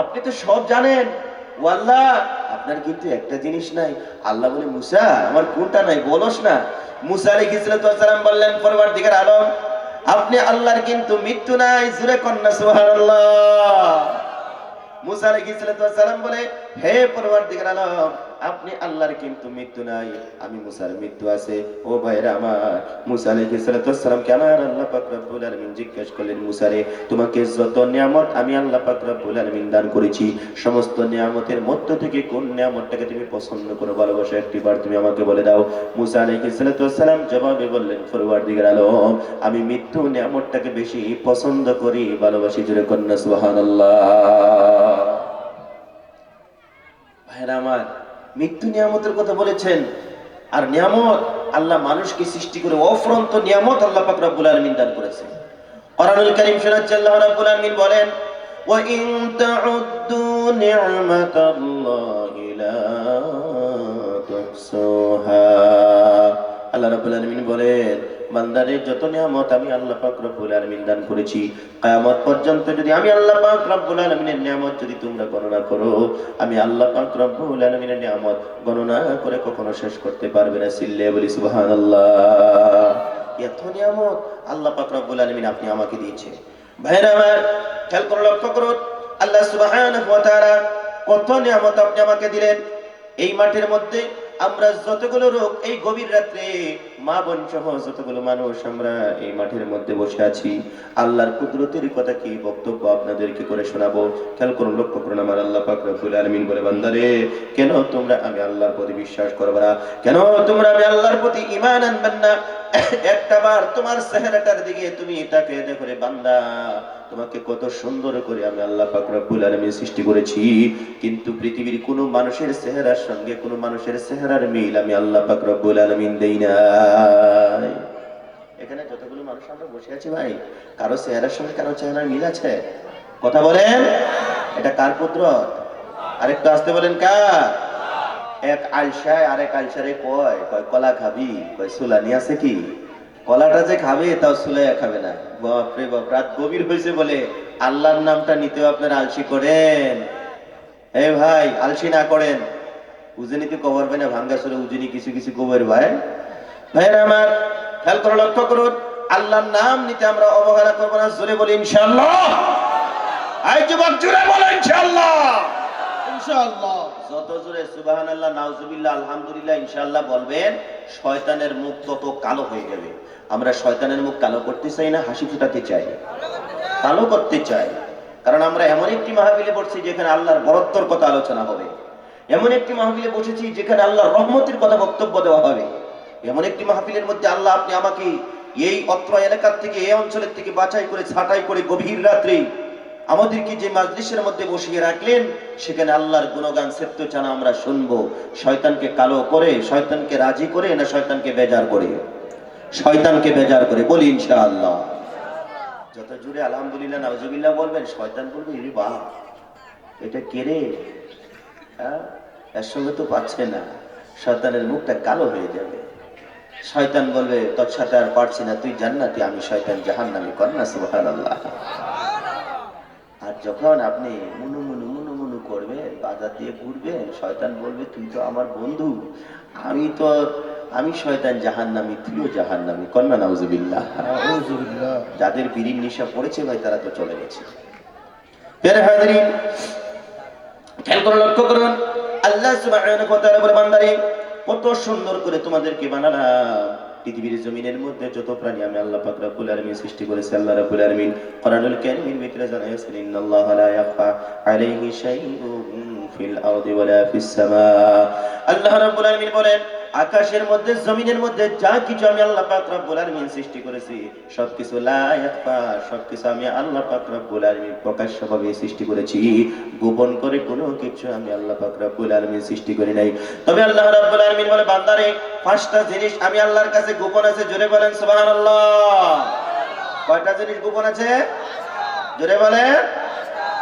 আপনি তো সব জানেন। ওয়াল্লাহ, আপনার কিন্তু একটা জিনিস নাই। আল্লাহ বলে, মুসা, আমার কোনটা নাই, বলস না। মুসা আলী সালাম বললেন পরবার দিকের আলম, আপনি আল্লাহর কিন্তু মৃত্যু নাই, জুরে কন্যা, সুবহানাল্লাহ। মুসা তো সালাম বলে, হে পরবার দিকের আলম আপনি আল্লাহর কিন্তু মৃত্যু নাই, আমি মুসার মৃত্যু আছে। ও ভাইরা আমার, মুসা আলাইহিস সালাম, কেন আল্লাহ পাক রব্বুল আলামিন জিজ্ঞেস করলেন মুসারে, তোমাকে যত নিয়ামত আমি আল্লাহ পাক রব্বুল আলামিন দান করেছি, সমস্ত নিয়ামতের মধ্য থেকে কোন নিয়ামতটাকে তুমি পছন্দ করো? ভালোবাসো একটিবার, তুমি আমাকে বলে দাও। মুসা আলাইহিস সালাম জবাবে বললেন পরওয়ারদিগার আলম, আমি মৃত্যু নিয়ামতটাকে বেশি পছন্দ করি, ভালোবাসি জুড়ে কন্যা সুবহানাল্লাহ। ভাইরা আমার মৃত্যু নিয়ামতের কথা বলেছেন। আর নিয়ামত, আল্লাহ মানুষকে সৃষ্টি করে অফরন্ত নিয়ামত আল্লাহ পাক রব্বুল আলামিন দান করেছে কোরআনুল কারীম শোনাচ্ছে, আল্লাহ রাব্বুল আলামিন বলেন وَإِن تَعُدُّوا نِعْمَةَ اللَّهِ لَا তুহসুহা আল্লাহ রাব্বুল আলামিন বলেন বান্দারে যত নিয়ামত আমি আল্লাহ পাক রব্বুল আলামিন দান করেছি, কিয়ামত পর্যন্ত যদি আমি আল্লাহ পাক রব্বুল আলামিনের নিয়ামত যদি তোমরা গণনা করো, আমি আল্লাহ পাক রব্বুল আলামিনের নিয়ামত গণনা করে কখনো শেষ করতে পারবে না। সিল্লে বলি, সুবহানাল্লাহ। এত নিয়ামত আল্লাহ পাক রব্বুল আলামিন আপনি আমাকে দিয়েছে ভাইরা আমার, খেয়াল করো, লক্ষ্য করুন আল্লাহ সুবহানাহু ওয়া তাআলা কত নিয়ামত আপনি আমাকে দিলেন। এই মাঠের মধ্যে আমরা যতগুলো রোগ এই গভীর রাত্রে মা বোন সহ যতগুলো মানুষ আমরা এই মাঠের মধ্যে বসে আছি, আল্লাহর কুদরতের কথা কি বক্তব্য আপনাদেরকে করে শোনাবো? খেয়াল করুন, লক্ষ্য করুন আমার আল্লাহ পাক রব্বুল আলামিন বলে, বান্দারে, কেন তোমরা আমি আল্লাহর প্রতি বিশ্বাস করব না? কেন তোমরা আমি আল্লাহর প্রতি ঈমান আনবেন না? একটা বার তোমার চেহারাটার দিকে তুমি তাকে দেখো রে বান্দা, তোমাকে কত সুন্দর করে আমি আল্লাহ পাক রব্বুল আলামিন সৃষ্টি করেছি। কিন্তু পৃথিবীর কোনো মানুষের চেহারার সঙ্গে কোনো মানুষের চেহারার মিল আমি আল্লাহ পাক রব্বুল আলামিন দেই নাই। এখানে যতগুলো মানুষ আমরা বসে আছি ভাই, কারও চেহারার সঙ্গে কারও চেহারার মিল আছে? কথা বলেন? এটা কার পুত্র আরেকটু আসতে বলেন কার? এক আলসায় আরেক আলসারে কয় কয়, কলা খাবি? কয় সুলানি আছে কি? কলাটা যে খাবে, তাও সুলাইয়া খাবে না। বাপরে বাপ, রাত গভীর হয়েছে বলে আল্লাহর নামটা নিতেও আপনার আলসি করেন। এ ভাই, আলসি না করেন। উজনিতে কবর না ভাঙ্গা সুরে উজনি কিছু কিছু কবর, ভাই। ভাইরা আমার, খেয়াল করে লক্ষ্য করুন, আল্লাহর নাম নিতে আমরা অবহেলা করব না, জোরে বলি ইনশাআল্লাহ। আই যুবক, জোরে বলো ইনশাআল্লাহ। ইনশাআল্লাহ। যত জোরে সুবহানাল্লাহ, নাউজুবিল্লাহ, আলহামদুলিল্লাহ, ইনশাআল্লাহ বলবেন, শয়তানের মুখ তত কালো হয়ে যাবে। আমরা শয়তানের মুখ কালো করতে চাই না, হাসি ফুটাতে চাই। কালো করতে চাই। কারণ আমরা এমন একটি মাহফিলে পড়ছি যেখানে আল্লাহর বরত্বর কথা আলোচনা হবে। এমন একটি মাহফিলে বসেছি যেখানে আল্লাহর রহমতের কথা বক্তব্য দেওয়া হবে। এমন একটি মাহফিলের মধ্যে আল্লাহ আপনি আমাকে এই অত্র এলাকার থেকে, এই অঞ্চলের থেকে বাছাই করে, ছাঁটাই করে গভীর রাত্রে আমাদেরকে যে মাজলিসের মধ্যে বসিয়ে রাখলেন, সেখানে আল্লাহর গুণগান সেত্য চানা আমরা শুনব। শয়তানকে কালো করে, শয়তানকে রাজি করে না শয়তানকে বেজার করে? শয়তানকে বেজার করে, বলি ইনশাআল্লাহ। যত জুড়ে আলহামদুলিল্লাহ, নাউজুবিল্লাহ বলবেন, শয়তান বলবে, ইরে বাপ এটা কে রে? হ্যাঁ? এর সঙ্গে তো পাচ্ছে না। শয়তানের মুখটা কালো হয়ে যাবে। শয়তান বলবে, তোর সাথে আর পারছি না, তুই জান্নাতি, আমি শয়তান জাহান্নামি কর না সুবহানাল্লাহ। আর যখন আপনি মুনু মুনু মুনু মুনু করবে বাজার দিয়ে ঘুরবে শয়তান বলবে তুই তো আমার বন্ধু। আমি তো আমি শয়তান জাহান্নামি তুইও জাহান্নামি। কন্যা নাউজুবিল্লাহ। যাদের বিড়ির নেশা পড়েছে ভাই তারা তো চলে গেছে। খেয়াল করে লক্ষ্য করুন আল্লাহ সুবহানাহু ওয়া তাআলা বলে বান্দারে কত সুন্দর করে তোমাদেরকে বানালাম। পৃথিবীর জমিনের মধ্যে যত প্রাণী আমি আল্লাহ পাক রব্বুল আলামিন সৃষ্টি করেছি আল্লাহ রাব্বুল আলামিন কোরআনুল কারীমের ভিতরে জানাইছেন ইন্নাল্লাহা লা ইয়াখফা আলাইহি শাইউন ফিল আরদি ওয়ালা ফিস সামা। আল্লাহ রাব্বুল আলামিন বলেন আকাশের মধ্যে, জমিনের মধ্যে যা কিছু আমি আল্লাহ পাক রব্বুল আলামিন সৃষ্টি করেছি, সবকিছু লা সবকিছু আমি আল্লাহ পাক রব্বুল আলামিন প্রকাশ্যভাবে সৃষ্টি করেছি। গোপন করে কোনো কিছু আমি আল্লাহ পাক রব্বুল আলামিন সৃষ্টি করি নাই। তবে আল্লাহ রাব্বুল আলামিন বলে, বান্দারে, পাঁচটা জিনিস আমি আল্লাহর কাছে গোপন আছে, জোরে বলেন সুবহানাল্লাহ। কয়টা জিনিস গোপন আছে? জোরে বলেন।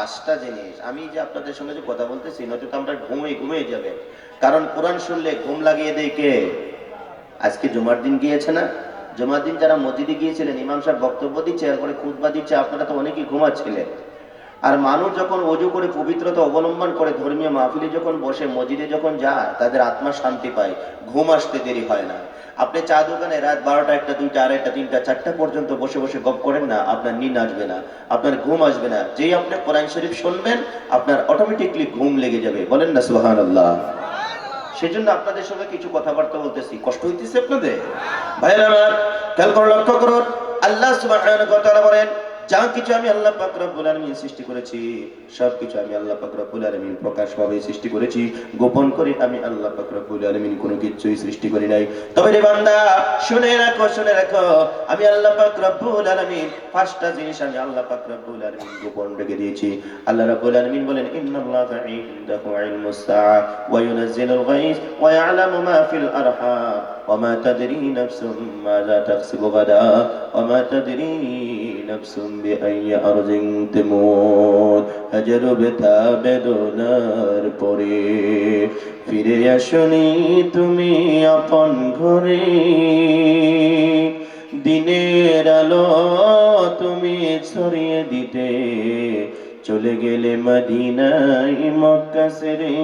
পাঁচটা জিনিস। আমি যে আপনাদের সঙ্গে যে কথা বলতেছি, নয়তো তো আমরা ঘুমিয়ে ঘুমিয়ে যাবে। কারণ কোরআন শুনলে ঘুম লাগিয়ে দেয় কে? আজকে জুমার দিন গিয়েছে না? জুমার দিন যারা মসজিদে গিয়েছিলেন, ইমাম সাহেব বক্তব্য দিচ্ছে, এরপরে খুদবা দিচ্ছে, আপনারা তো অনেকেই ঘুমাচ্ছিলেন। আর মানুষ যখন অজু করে পবিত্রতা অবলম্বন করে ধর্মীয় মাহফিলে যখন বসে, মসজিদে যখন যায়, তাদের আত্মা শান্তি পায়। ঘুম আসতে দেরি হয় না। আপনি চা দোকানে রাত বারোটা একটা, দুইটা, আড়াইটা, তিনটা, চারটা পর্যন্ত বসে বসে গপ করেন না, আপনার নিন আসবে না, আপনার ঘুম আসবে না। যেই আপনি কোরআন শরীফ শুনবেন, আপনার অটোমেটিকলি ঘুম লেগে যাবে। বলেন না সুহান আল্লাহ সেজন্য আপনাদের সঙ্গে কিছু কথাবার্তা বলতেছি। কষ্ট হইতেছে আপনাদের? ভাইয়ের আমার খেয়াল করে, লক্ষ্য করুন আল্লাহ তাআলা বলেন যা কিছু আমি আল্লাহ পাক আলামিন সৃষ্টি করেছি সব কিছু আমি আল্লাহ পাক রব্বুল আলামিন প্রকাশভাবে সৃষ্টি করেছি। গোপন করে আমি আল্লাহ পাক আলামিন কোনো কিছুই সৃষ্টি করি নাই। তবে রে বান্দা, শুনে রাখো শুনে রাখো, আমি আল্লাহ পাক রব্বুল আলামিন পাঁচটা জিনিস আমি আল্লাহ পাক আলামিন গোপন রেখে দিয়েছি। আল্লাহ রাব্বুল আলামিন বলেন, ইন্নাল্লাহা ইনদাহু ইলমুস সাআ ওয়া ইউনাজ্জিলুল গায়স ওয়া ইয়ালামু মা ফিল আরহাম। নাফসুম মাযা তাকসিবু গাদা ওয়া মা তাদরি নাফসুম বিআইয়ি আরদিন তামুত হাজার ব্যথা বেদনার পরে ফিরে আসনি তুমি আপন ঘরে। দিনের আলো তুমি ছড়িয়ে দিতে। চলে গেলে মদিনাই মক্কা সেরে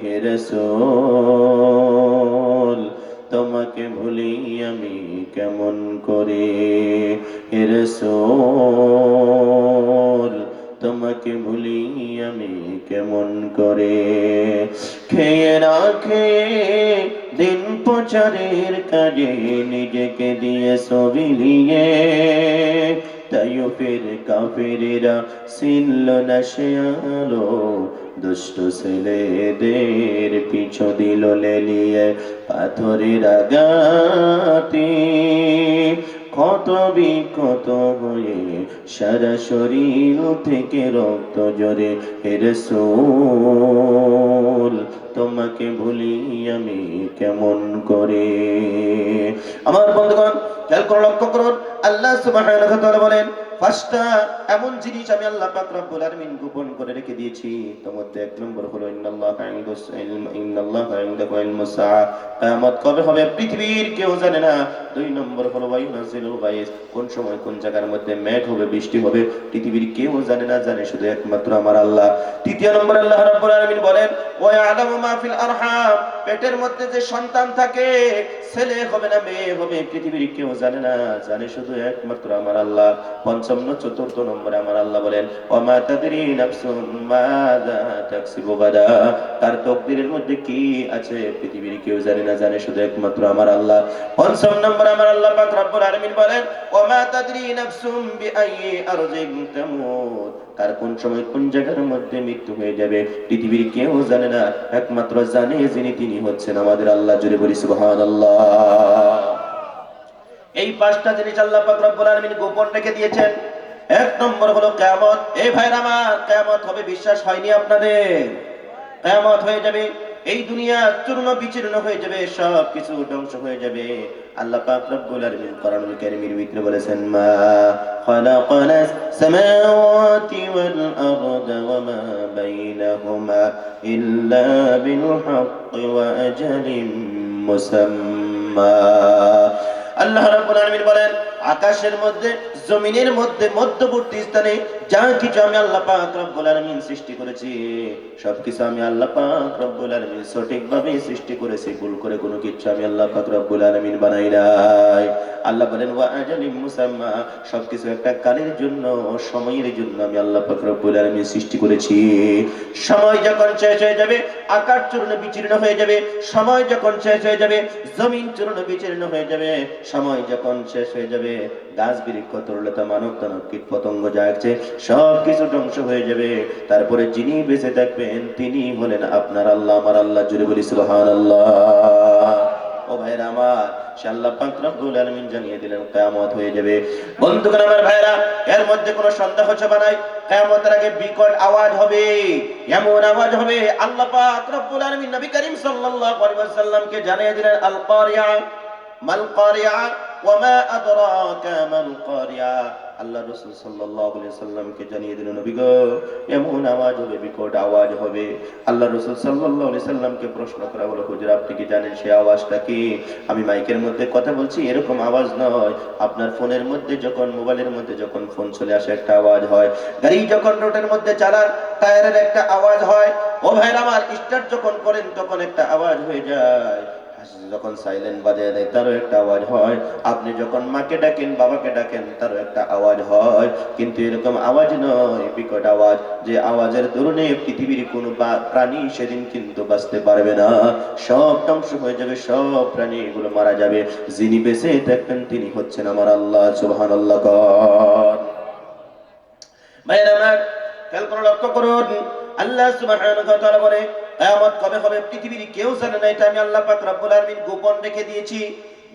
হে রাসূল। তোমাকে ভুলি আমি কেমন করে রাসূল? তোমাকে ভুলি আমি কেমন করে খেয়ে রাখে দিন প্রচারের কাজে নিজেকে দিয়ে সবিলিয়ে তাইও ফের কাফেরেরা ছিনল না সে আলো। দুষ্ট ছেলেদের পিছু দিল লেলিয়ে পাথরের আগাতে ক্ষত বিক্ষত হয়ে সারা শরীর থেকে রক্ত জরে হেরসোল তোমাকে ভুলি আমি কেমন করে? আমার বন্ধুগণ, খেয়াল করে লক্ষ্য করুন আল্লাহ সুবহানাহু ওয়া তাআলা বলেন পাঁচটা এমন জিনিস আমি আল্লাহ পাক রব্বুল আলামিন গোপন করে রেখে দিয়েছি। তার মধ্যে এক নম্বর হলো, ইন্নাল্লাহা ইনদাস ইলম, ইন্নাল্লাহা ইনদাহু ইলমুস সাআ কিয়ামত কবে হবে পৃথিবীর কেউ জানে না। দুই নম্বর হলো ওয়ায়ুনাজিলুল গায়স। কোন সময় কোন জায়গার মধ্যে মেঘ হবে, বৃষ্টি হবে, পৃথিবীর কেউ জানে না, জানে শুধু একমাত্র আমার আল্লাহ। তৃতীয় নম্বর, আল্লাহ রাব্বুল আলামিন বলেন ওয়া ইয়ালামু মা ফিল আরহাম। পেটের মধ্যে যে সন্তান থাকে, ছেলে হবে না মেয়ে হবে, পৃথিবীর কেউ জানে না, জানে শুধু একমাত্র আমার আল্লাহ। পঞ্চম ন চতুর্থ নম্বরে আমার আল্লাহ বলেন তার তকদিরের মধ্যে কি আছে পৃথিবীর কেউ জানে না, জানে শুধু একমাত্র আমার আল্লাহ। পঞ্চম নম্বরে আমার আল্লাহ পাক আলামিন বলেন, ওমা তাদরি নাফসুম বিআইয়ি আরজিন তামুত? তার কোন সময় কোন জায়গার মধ্যে মৃত্যু হয়ে যাবে পৃথিবীর কেউ জানে না, একমাত্র জানে যিনি, তিনি হচ্ছেন আমাদের আল্লাহ। জুড়ে বলি, সুবহানাল্লাহ। পাঁচটা জিনিস আল্লাহ পাক গোপন রেখে দিয়েছেন। এক নম্বর হলো কিয়ামত। এই ভাইরা আমার, কিয়ামত হবে বিশ্বাস হয়নি আপনাদের। কিয়ামত হয়ে যাবে, এই দুনিয়া চূর্ণ বিচূর্ণ হয়ে যাবে সব কিছু ধ্বংস হয়ে যাবে। আল্লাহ পাক রব্বুল আলামিন কোরআনুল কারীমের ভিতরে বলেছেন, মা খালাকানাস সামাওয়াতি ওয়াল আরদা ওয়া মা বাইনাহুমা ইল্লা বিল হাক্কি ওয়া আজালিম মুসাম্মা। আল্লাহ রাব্বুল আলামিন বলেন আকাশের মধ্যে জমিনের মধ্যে মধ্যবর্তী স্থানে যা কিছু আমি আল্লাহ পাক রব্বুল আলামিন সৃষ্টি করেছি, সবকিছু আমি আল্লাহ পাক রব্বুল আলামিন সঠিকভাবে সৃষ্টি করেছি, ভুল করে কোনো কিছু আমি আল্লাহ পাক রব্বুল আলামিন বানাই নাই। আল্লাহ বলেন, ওয়া আজালিম মুসাম্মা সবকিছু একটা কালের জন্য, সময়ের জন্য আমি আল্লাহ পাক রব্বুল আলামিন সৃষ্টি করেছি। সময় যখন শেষ হয়ে যাবে, আকাশ চূর্ণ বিচীর্ণ হয়ে যাবে। সময় যখন শেষ হয়ে যাবে, জমিন চূর্ণ বিচীর্ণ হয়ে যাবে। সময় যখন শেষ হয়ে যাবে গাছ বৃক্ষ তরলতা মানব দানব কীট পতঙ্গ আছে সব কিছু ধ্বংস হয়ে যাবে। তারপরে যিনি বেঁচে থাকবেন, তিনি হলেন আপনার আল্লাহ, আমার আল্লাহ, জুড়ে বলি সুবহানাল্লাহ। ও ভাইরা আমার আল্লাহ পাক রব্বুল আলামিন জানিয়ে দিলেন, কিয়ামত হয়ে যাবে। বন্ধুগণ আমার ভাইরা এর মধ্যে কোনো সন্দেহ ছবা নাই, কিয়ামতের আগে বিকট আওয়াজ হবে। এমন আওয়াজ হবে, আল্লাহ পাক রব্বুল আলামিন নবী করিম সাল্লাল্লাহু আলাইহি ওয়াসাল্লামকে জানিয়ে দিলেন আল কারিয়া মাল কারিয়া ওয়া মা আদরাকা মাল কারিয়া আল্লাহ রসুল সাল্লাল্লাহু সাল্লামকে জানিয়ে দিলেন, নবী গো, এমন আওয়াজ হবে, বিকট আওয়াজ হবে। আল্লাহ রসুল সাল্লাল্লাহু আলাইহি সাল্লামকে প্রশ্ন করা হলো, হুজুর, আপনি কি জানেন সেই আওয়াজটা কি? আমি মাইকের মধ্যে কথা বলছি, এরকম আওয়াজ নয়। আপনার ফোনের মধ্যে যখন, মোবাইলের মধ্যে যখন ফোন চলে আসে, একটা আওয়াজ হয়। গাড়ি যখন রোডের মধ্যে চালান, টায়ারের একটা আওয়াজ হয়। ও ভাইর আমার স্টার্ট যখন করেন, তখন একটা আওয়াজ হয়ে যায়। যখন সাইলেন্ট বাজিয়ে দেয়, তারও একটা আওয়াজ হয়। আপনি যখন মাকে ডাকেন, বাবাকে ডাকেন, তারও একটা আওয়াজ হয়। কিন্তু এরকম আওয়াজ নয়, বিকট আওয়াজ। যে আওয়াজের দরুনে পৃথিবীর কোনো প্রাণী সেদিন কিন্তু বাঁচতে পারবে না। সব ধ্বংস হয়ে যাবে, সব প্রাণী এগুলো মারা যাবে। যিনি বেঁচে থাকবেন, তিনি হচ্ছেন আমার আল্লাহ সুবহান আল্লাহ ভাইয়ের আমার, খেয়াল করে লক্ষ্য করুন। আল্লাহ তাআলা বলে কিয়ামত কবে হবে পৃথিবীর কেউ জানে না, এটা আমি আল্লাহ পাক রব্বুল আলামিন গোপন রেখে দিয়েছি।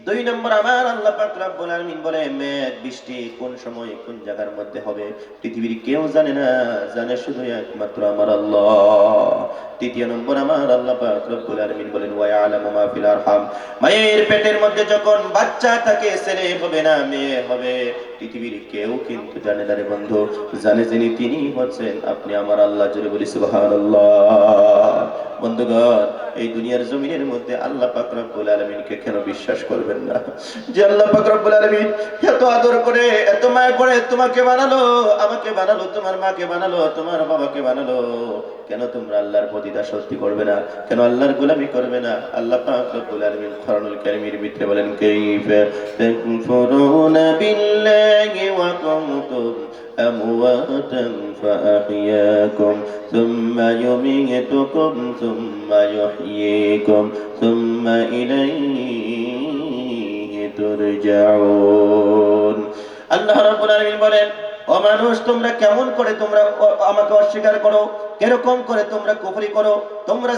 দুই নম্বর, আমার আল্লাহ পাক রব্বুল আলামিন বলে, মেঘ, বৃষ্টি কোন সময় কোন জায়গার মধ্যে হবে, পৃথিবীর কেউ জানে না, জানে শুধু একমাত্র আমার আল্লাহ। তৃতীয় নম্বর, আমার আল্লাহ পাক রব্বুল আলামিন বলেন ওয়া ইয়ালামু মা ফিল আরহাম। মায়ের পেটের মধ্যে যখন বাচ্চা থাকে, ছেলে হবে না, মেয়ে হবে। পৃথিবীর কেউ কিন্তু জানে না রে বন্ধু, জানে যিনি তিনি হচ্ছেন আপনি আমার আল্লাহ জুড়ে বলি সুবহানাল্লাহ। বন্ধুগণ, এই দুনিয়ার জমিনের মধ্যে আল্লাহ পাক রব্বুল আলামিনকে কেন বিশ্বাস করবেন না? যে আল্লাহ পাক রব্বুল আলামিন এত আদর করে, এত মায়া করে তোমাকে বানালো, আমাকে বানালো, তোমার মাকে বানালো, তোমার বাবাকে বানালো। কেন তোমরা আল্লাহর প্রতি দাসত্ব করবে না কেন আল্লাহর গোলামি করবে না আল্লাহ পাক রব্বুল আলামিন কোরআনুল কারীমের ভিতরে বলেন কাইফা তাকফুরুনা বিল্লাহি ওয়া কুনতুম أمواتا فأحياكم ثم يميتكم ثم يحييكم ثم إليه ترجعون আল্লাহ রাব্বুল আলামিন বলেন ও মানুষ তোমরা কেমন করে তোমরা ও- আমাকে অস্বীকার করো কীরকম করে তোমরা কুফরি করো তোমরা